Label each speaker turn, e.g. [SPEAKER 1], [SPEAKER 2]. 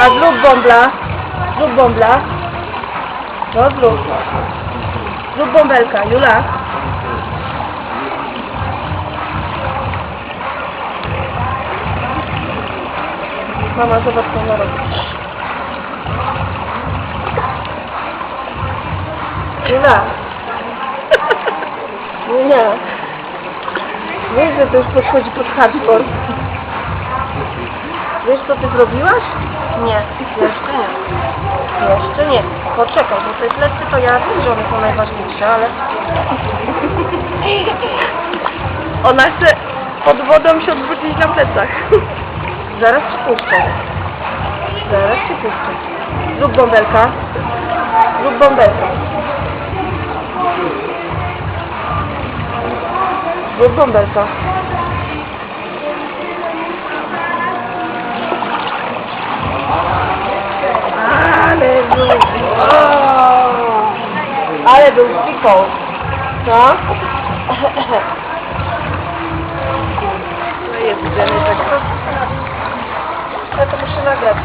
[SPEAKER 1] A zrób bąbla. Zrób bąbla. No zrób. Zrób bąbelka, Jula. Mama, zobacz co ona robi. Jula. Nie. Wiesz, że to już podchodzi pod hardcore. Wiesz co ty zrobiłaś? Nie, jeszcze nie. Jeszcze nie. Poczekaj, bo te plecy to ja wiem, że one są najważniejsze, ale... Ona chce pod wodą się odwrócić na plecach. Zaraz ci puszczę. Zaraz ci puszczę. Zrób bąbelka. Zrób bąbelka. Zrób bąbelka. Ale był... O! Ale był psikał. Co? No jest, tak. Ja to muszę nagrać.